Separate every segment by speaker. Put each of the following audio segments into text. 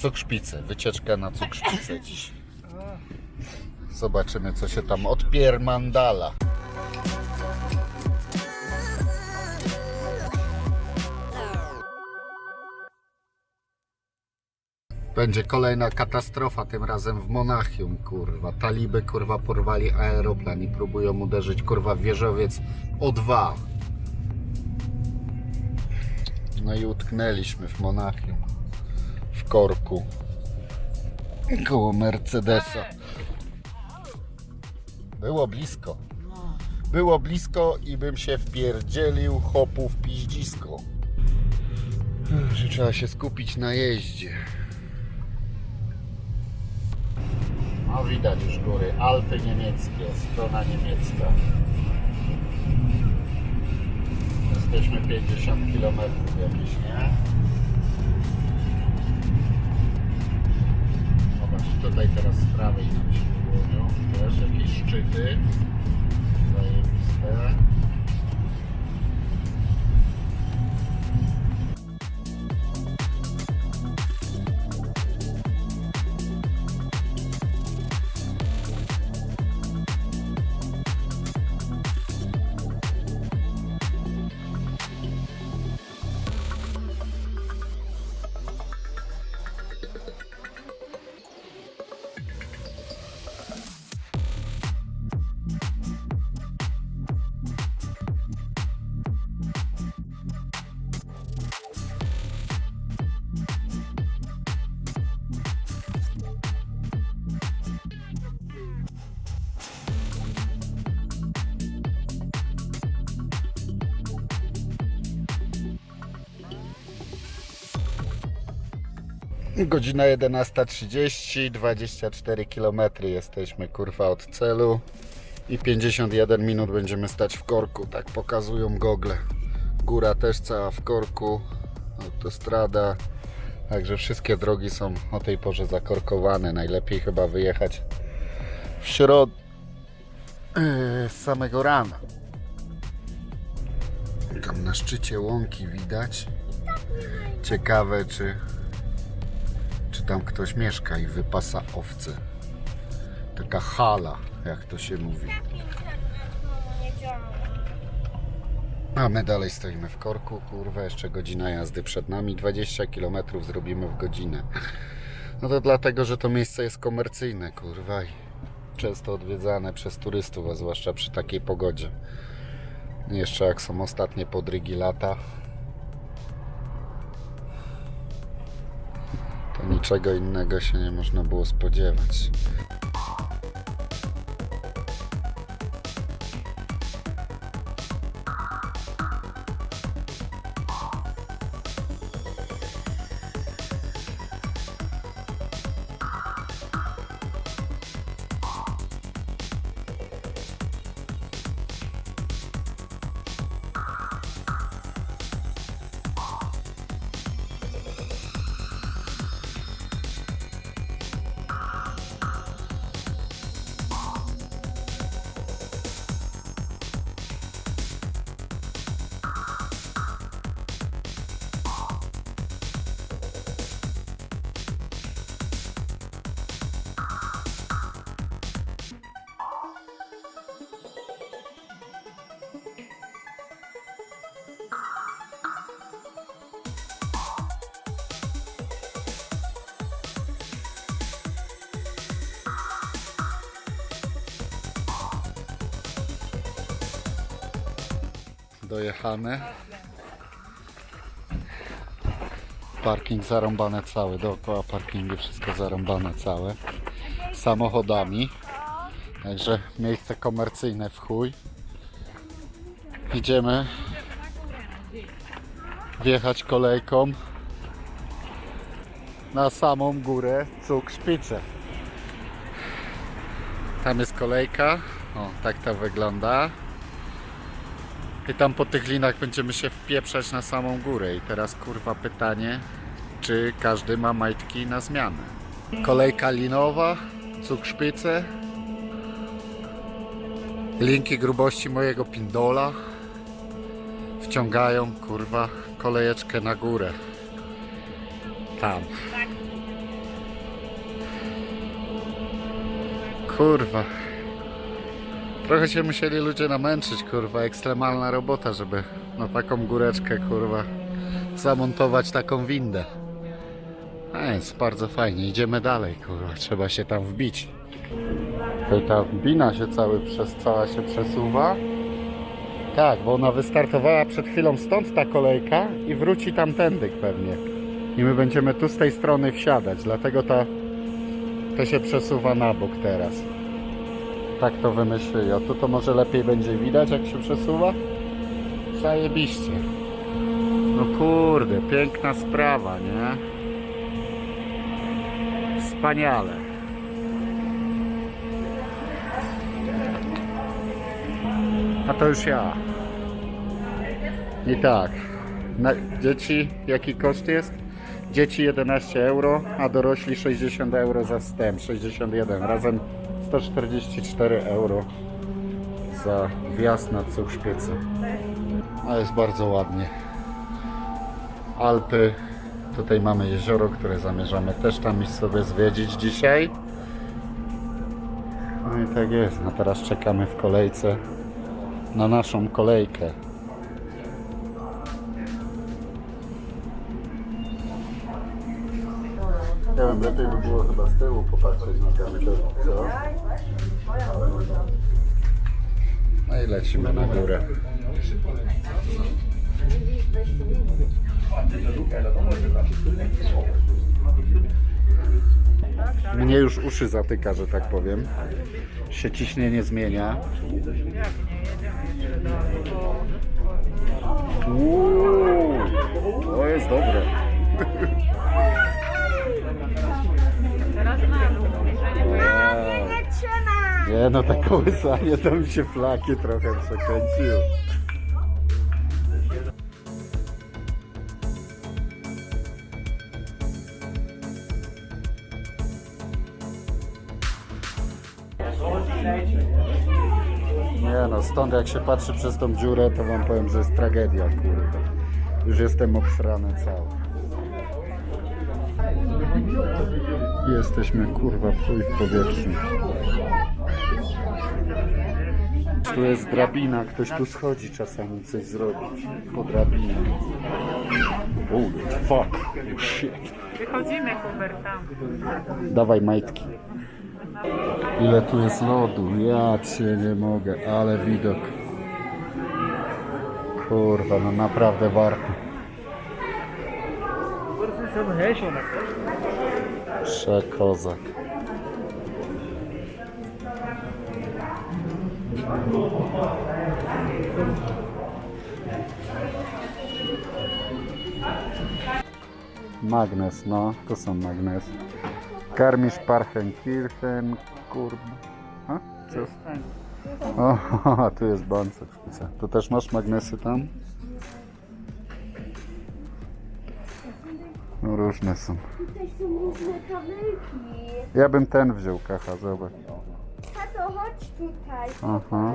Speaker 1: cukszpicę. Wycieczka na cukszpicę dziś. Zobaczymy, co się tam odpiermandala. Będzie kolejna katastrofa, tym razem w Monachium, kurwa. Taliby, kurwa, porwali aeroplan i próbują uderzyć, kurwa, w wieżowiec O2. No i utknęliśmy w Monachium. Korku. Koło Mercedesa. Było blisko. Było blisko i bym się wpierdzielił hopu w piździsko. Że trzeba się skupić na jeździe. No widać już góry. Alpy niemieckie, strona niemiecka. Jesteśmy 50 km jakieś, nie? Tutaj teraz z prawej nam się wyłonią. Też jakieś szczyty. Zajebiste. Godzina 11.30, 24 km jesteśmy kurwa od celu i 51 minut będziemy stać w korku, tak pokazują gogle. Góra też cała w korku, autostrada, także wszystkie drogi są o tej porze zakorkowane. Najlepiej chyba wyjechać w środ... yy, z samego rana. Tam na szczycie łąki widać. Ciekawe czy czy tam ktoś mieszka i wypasa owce. Taka hala, jak to się mówi. A my dalej stoimy w korku, kurwa, jeszcze godzina jazdy przed nami, 20 km zrobimy w godzinę. No to dlatego, że to miejsce jest komercyjne, kurwa, i często odwiedzane przez turystów, a zwłaszcza przy takiej pogodzie. Jeszcze jak są ostatnie podrygi lata, niczego innego się nie można było spodziewać. Dojechane. Parking zarąbane cały, dookoła parkingu wszystko zarąbane całe. Samochodami. Także miejsce komercyjne w chuj. Idziemy wjechać kolejką na samą górę Cukszpice. Tam jest kolejka. O, tak to wygląda. I tam po tych linach będziemy się wpieprzać na samą górę. I teraz kurwa pytanie, czy każdy ma majtki na zmianę. Kolejka linowa, cukrzpice, linki grubości mojego pindola wciągają kurwa kolejeczkę na górę. Tam. Kurwa. Trochę się musieli ludzie namęczyć, kurwa. Ekstremalna robota, żeby na taką góreczkę, kurwa, zamontować taką windę. A jest bardzo fajnie. Idziemy dalej, kurwa. Trzeba się tam wbić. Tutaj ta bina się cały przez, cała się przesuwa. Tak, bo ona wystartowała przed chwilą stąd ta kolejka i wróci tamtędy pewnie. I my będziemy tu z tej strony wsiadać, dlatego ta, to się przesuwa na bok teraz. Tak to wymyślili. A tu to może lepiej będzie widać jak się przesuwa? Zajebiście. No kurde, piękna sprawa, nie? Wspaniale. A to już ja. I tak. Na dzieci jaki koszt jest? Dzieci 11 euro, a dorośli 60 euro za wstęp, 61. Razem 144 euro za wjazd na Cuchszpiece. A jest bardzo ładnie. Alpy. Tutaj mamy jezioro, które zamierzamy też tam iść sobie zwiedzić dzisiaj. No i tak jest. A teraz czekamy w kolejce na naszą kolejkę. Lepiej by było chyba z tyłu popatrzeć na ten co? No i lecimy na górę. Mnie już uszy zatyka, że tak powiem. Się ciśnienie zmienia. Uuu, to jest dobre.
Speaker 2: Nie
Speaker 1: no, tak kołysanie to mi się flaki trochę przekręciły. Nie no, stąd jak się patrzy przez tą dziurę, to wam powiem, że jest tragedia, kurde. Już jestem obsrany cały. Jesteśmy kurwa w chuj w powietrzu. Tu jest drabina, ktoś tu schodzi czasami coś zrobić. Po drabinie. Oh, fuck. Shit.
Speaker 3: Wychodzimy, Hubert, tam.
Speaker 1: Dawaj majtki. Ile tu jest lodu? Ja cię nie mogę, ale widok. Kurwa, no naprawdę warto. Przekozak. Magnes, no, to są magnes. Karmisz Parchenkirchen, kurde. A? Co? O, tu jest bancek. Tu też masz magnesy tam? No, różne są.
Speaker 2: Tutaj są różne kabelki.
Speaker 1: Ja bym ten wziął, kacha, zobacz.
Speaker 2: Tato, chodź tutaj.
Speaker 1: Aha.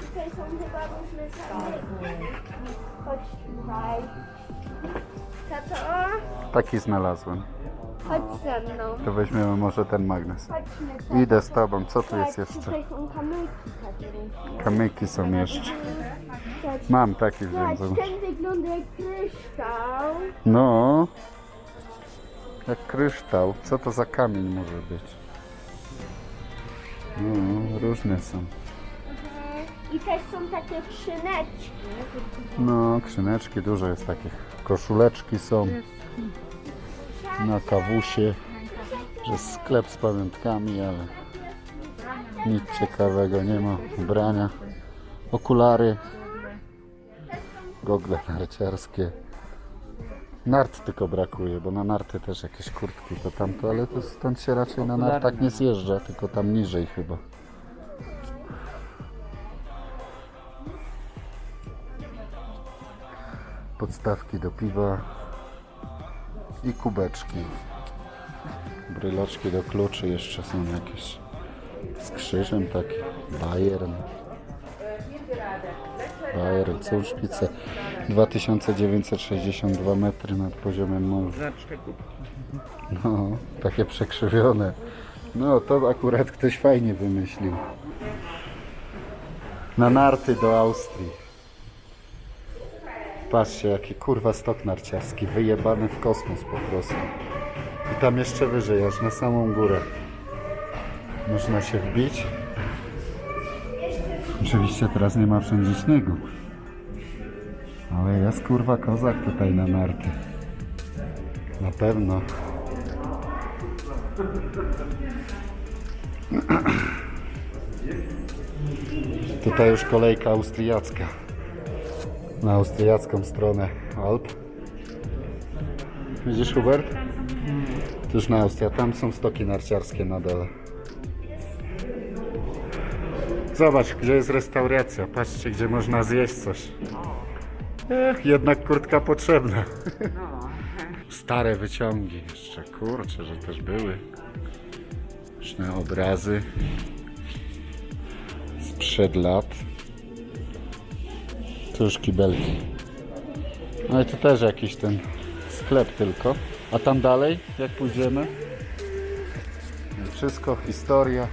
Speaker 2: Tutaj są chyba różne kabelki. Chodź tutaj. Tato,
Speaker 1: Taki znalazłem.
Speaker 2: chodź ze mną.
Speaker 1: To weźmiemy może ten magnes.
Speaker 2: Chodźmy.
Speaker 1: Idę z tobą. Co tu jest jeszcze?
Speaker 2: Tutaj są kamyki.
Speaker 1: Kamyki są jeszcze. Mam taki wziąłem,
Speaker 2: patrz,
Speaker 1: zobacz.
Speaker 2: ten wygląda jak kryształ.
Speaker 1: No. Jak kryształ. Co to za kamień może być? No, różne są.
Speaker 2: I też są takie skrzyneczki.
Speaker 1: No, skrzyneczki dużo jest takich. Koszuleczki są na kawusie. Że jest sklep z pamiątkami, ale nic ciekawego nie ma. Ubrania, okulary, gogle narciarskie. Nart tylko brakuje, bo na narty też jakieś kurtki to tamto, ale to stąd się raczej na nartach nie zjeżdża, tylko tam niżej chyba. podstawki do piwa i kubeczki. Bryloczki do kluczy jeszcze są jakieś z krzyżem taki. Bayern. Bayern, Cuszpice. 2962 metry nad poziomem morza. No, takie przekrzywione. No, to akurat ktoś fajnie wymyślił. Na narty do Austrii. Patrzcie, jaki kurwa stok narciarski, wyjebany w kosmos po prostu. I tam jeszcze wyżej, aż na samą górę. Można się wbić. Oczywiście teraz nie ma wszędzie śniegu. Ale jest kurwa kozak tutaj na narty. Na pewno. Tutaj już kolejka austriacka. Na austriacką stronę Alp. Widzisz Hubert? To już na Austria. Tam są stoki narciarskie na dole. Zobacz, gdzie jest restauracja. Patrzcie, gdzie można zjeść coś. Ech, jednak kurtka potrzebna. Stare wyciągi jeszcze, kurczę, że też były. Różne obrazy sprzed lat. Tu już kibelki. No i tu też jakiś ten sklep tylko. A tam dalej, jak pójdziemy? Wszystko historia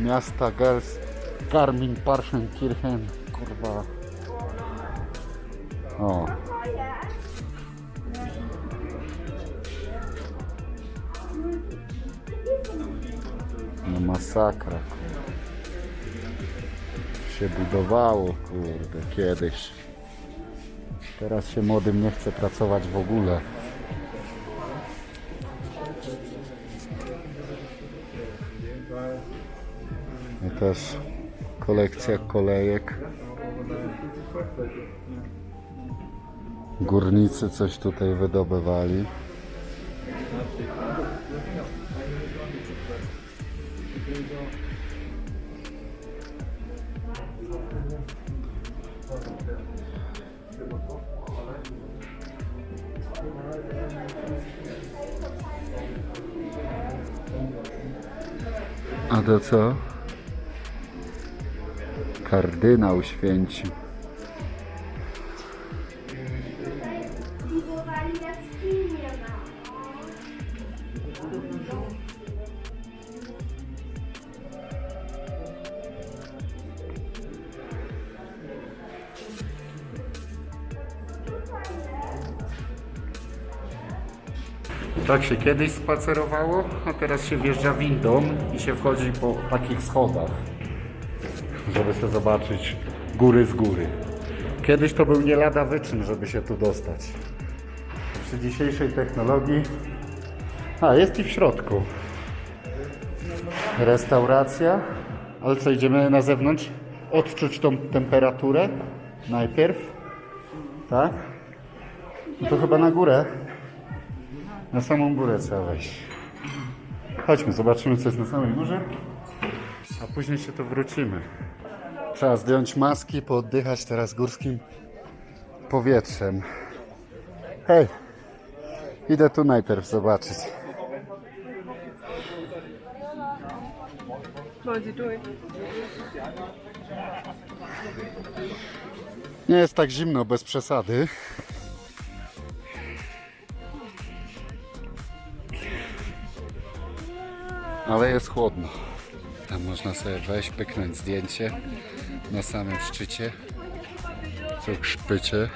Speaker 1: miasta Gels, Garmin Parschenkirchen, kurwa. O. No masakra, kurwa. Się budowało, kurde, kiedyś. Teraz się młodym nie chce pracować w ogóle. I też kolekcja kolejek. Górnicy coś tutaj wydobywali. A to co? Kardynał święci. Się kiedyś spacerowało, a teraz się wjeżdża windą i się wchodzi po takich schodach, żeby sobie zobaczyć góry z góry. Kiedyś to był nie lada wyczyn, żeby się tu dostać. Przy dzisiejszej technologii... A, jest i w środku. Restauracja. Ale co, idziemy na zewnątrz? Odczuć tą temperaturę najpierw. Tak? No to chyba na górę. Na samą górę trzeba wejść. Chodźmy, zobaczymy co jest na samej górze. A później się tu wrócimy. Trzeba zdjąć maski, pooddychać teraz górskim powietrzem. Hej, idę tu najpierw zobaczyć. Nie jest tak zimno, bez przesady. Ale jest chłodno. Tam można sobie wejść, pyknąć zdjęcie na samym szczycie. Co szpycie.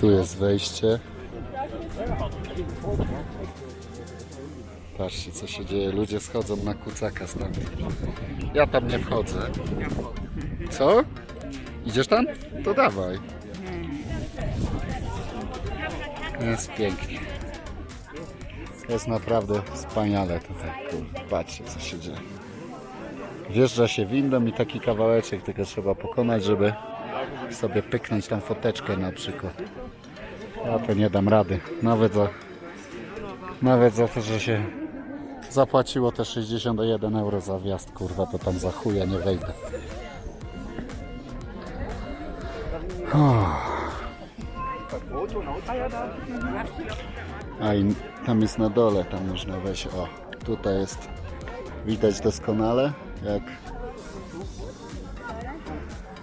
Speaker 1: Tu jest wejście. Patrzcie co się dzieje. Ludzie schodzą na kucaka stamtąd. Ja tam nie wchodzę. Co? Idziesz tam? To dawaj. Jest pięknie. Jest naprawdę wspaniale tutaj. Patrzcie co się dzieje. Wjeżdża się windą i taki kawałeczek tylko trzeba pokonać, żeby sobie pyknąć tam foteczkę na przykład. Ja to nie dam rady. Nawet za, nawet za to, że się zapłaciło te 61 euro za wjazd, kurwa, to tam za chuja nie wejdę. A i tam jest na dole, tam można wejść. O, tutaj jest widać doskonale, jak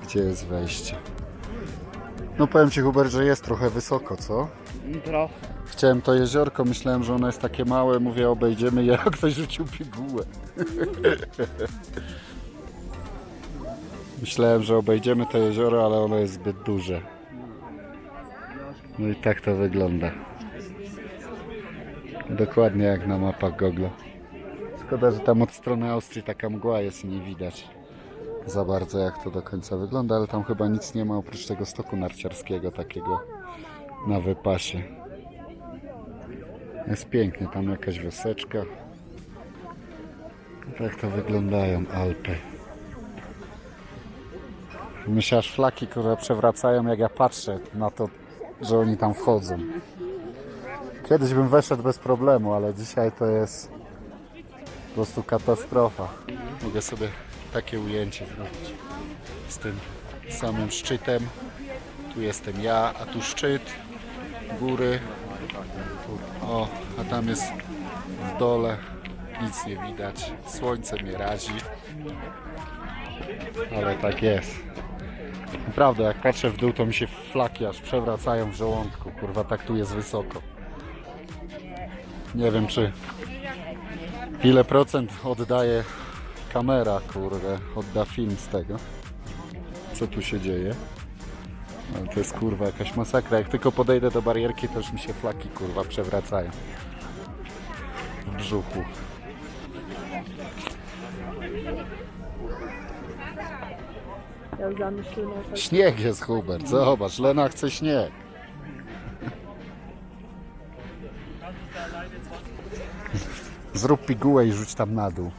Speaker 1: Gdzie jest wejście? No powiem Ci Hubert, że jest trochę wysoko, co?
Speaker 4: Trochę.
Speaker 1: Chciałem to jeziorko, myślałem, że ono jest takie małe, mówię obejdziemy je, a ktoś rzucił pigułę. myślałem, że obejdziemy to jezioro, ale ono jest zbyt duże. No i tak to wygląda. Dokładnie jak na mapach Google. Szkoda, że tam od strony Austrii taka mgła jest i nie widać za bardzo jak to do końca wygląda, ale tam chyba nic nie ma oprócz tego stoku narciarskiego takiego na wypasie. Jest pięknie, tam jakaś wioseczka. Tak to wyglądają Alpy. Myślę, aż flaki, które przewracają, jak ja patrzę na to, że oni tam wchodzą. Kiedyś bym weszedł bez problemu, ale dzisiaj to jest po prostu katastrofa. Mogę sobie takie ujęcie zrobić z tym samym szczytem. Tu jestem ja, a tu szczyt, góry. O, a tam jest w dole nic nie widać. Słońce mnie razi. Ale tak jest. Naprawdę, jak patrzę w dół, to mi się flaki aż przewracają w żołądku. Kurwa, tak tu jest wysoko. Nie wiem, czy ile procent oddaje kamera, kurde, odda film z tego. Co tu się dzieje? To jest kurwa jakaś masakra. Jak tylko podejdę do barierki, to już mi się flaki kurwa przewracają. W brzuchu. Śnieg jest Hubert, zobacz, Lena chce śnieg. Zrób pigułę i rzuć tam na dół.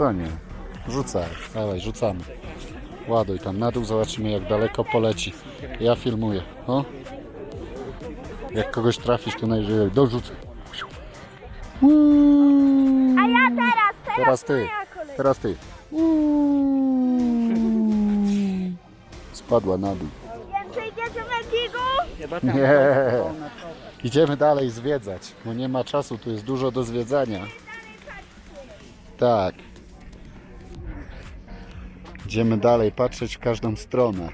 Speaker 1: Co nie? Rzucaj, dawaj, rzucamy. Ładuj tam na dół, zobaczymy jak daleko poleci. Ja filmuję, o. Jak kogoś trafisz, to najwyżej dorzucę.
Speaker 2: A ja teraz, teraz,
Speaker 1: Teraz ty,
Speaker 2: moja kolej.
Speaker 1: teraz ty. Spadła na dół.
Speaker 2: Więcej bierzemy biegu?
Speaker 4: Chyba tam
Speaker 1: Nie. Idziemy dalej zwiedzać, bo nie ma czasu, tu jest dużo do zwiedzania. Tak. Idziemy dalej, patrzeć w każdą stronę.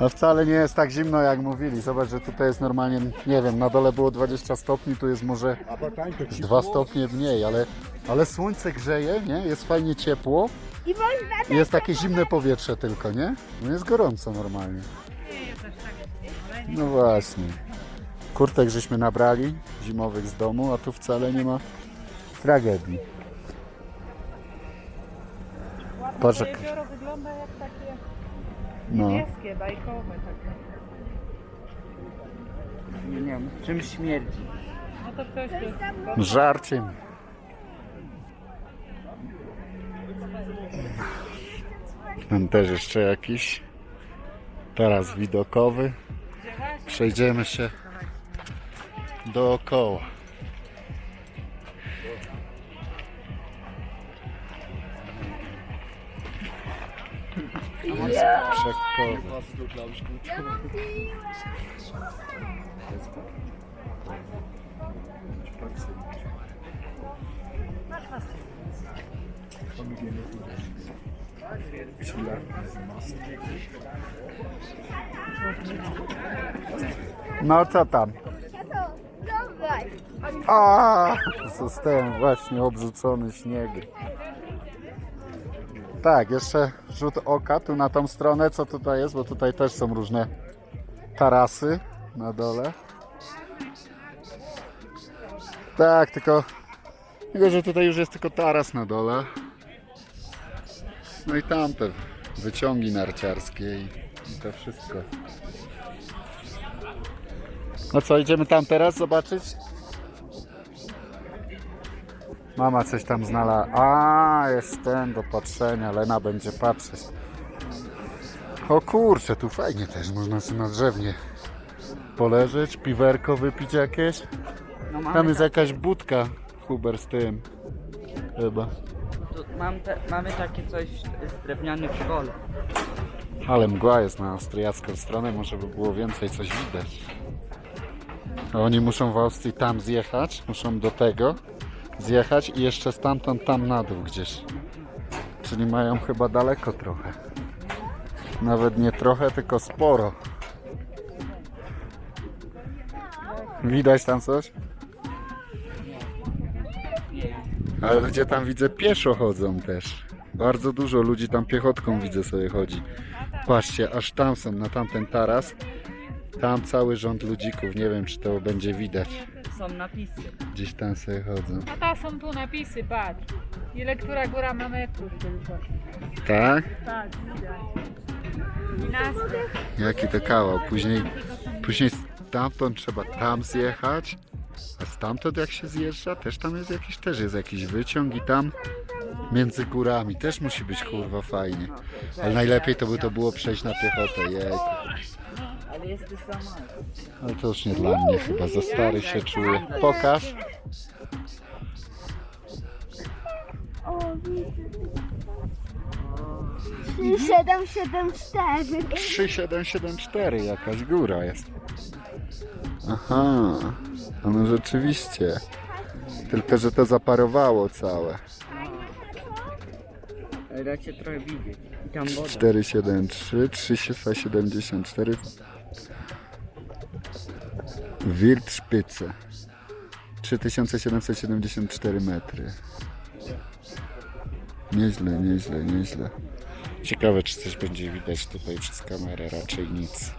Speaker 1: A wcale nie jest tak zimno jak mówili. Zobacz, że tutaj jest normalnie, nie wiem, na dole było 20 stopni, tu jest może z 2 stopnie mniej, ale, ale słońce grzeje, nie? Jest fajnie ciepło.
Speaker 2: I
Speaker 1: Jest takie zimne powietrze tylko, nie? No jest gorąco normalnie. No właśnie. Kurtek żeśmy nabrali zimowych z domu, a tu wcale nie ma tragedii. Patrz, jak-
Speaker 3: jezioro wygląda jak takie
Speaker 1: no.
Speaker 3: niebieskie, bajkowe takie.
Speaker 4: Nie wiem, czym śmierdzi.
Speaker 3: No to ktoś tu
Speaker 1: Żarciem. Tam też jeszcze jakiś. Teraz widokowy. Przejdziemy się dookoła. Przekowy. No co tam?
Speaker 2: to dawaj.
Speaker 1: A, zostałem właśnie obrzucony śniegiem. Tak, jeszcze rzut oka tu na tą stronę, co tutaj jest, bo tutaj też są różne tarasy na dole. Tak, tylko, tylko że tutaj już jest tylko taras na dole. No i tamte wyciągi narciarskie i, i to wszystko. No co, idziemy tam teraz zobaczyć? Mama coś tam znalazła. A, jest ten do patrzenia. Lena będzie patrzeć. O kurczę, tu fajnie też można sobie na drzewnie poleżeć, piwerko wypić jakieś.
Speaker 4: No mamy,
Speaker 1: Tam jest jakaś budka, Huber z tym. Chyba.
Speaker 4: tu, mam te, mamy takie coś z drewnianych szkole.
Speaker 1: Ale mgła jest na austriacką stronę, może by było więcej coś widać. A oni muszą w Austrii tam zjechać, muszą do tego, zjechać i jeszcze stamtąd tam na dół gdzieś. Czyli mają chyba daleko trochę. Nawet nie trochę, tylko sporo. Widać tam coś? Ale ludzie tam widzę pieszo chodzą też. Bardzo dużo ludzi tam piechotką widzę sobie chodzi. Patrzcie, aż tam są, na tamten taras. Tam cały rząd ludzików, nie wiem czy to będzie widać.
Speaker 4: Są napisy.
Speaker 1: Gdzieś tam sobie chodzą.
Speaker 3: No to są tu napisy, patrz. Ile która góra ma metrów tylko.
Speaker 1: Tak?
Speaker 3: Tak, widać. I nazwy.
Speaker 1: Jaki to kawał. Później, później stamtąd trzeba tam zjechać. A stamtąd jak się zjeżdża, też tam jest jakiś, też jest jakiś wyciąg i tam między górami też musi być kurwa fajnie. Ale najlepiej to by to było przejść na piechotę, jej. Ale to już nie dla mnie chyba, za stary się czuję. Pokaż.
Speaker 2: O, widzę. 3774.
Speaker 1: 3774, jakaś góra jest. Aha, a no rzeczywiście. Tylko, że to zaparowało całe.
Speaker 4: Ale da się trochę widzieć. I tam woda.
Speaker 1: 473, 374. Wildspitze. 3774 metry. Nieźle, nieźle, nieźle. Ciekawe, czy coś będzie widać tutaj przez kamerę, raczej nic.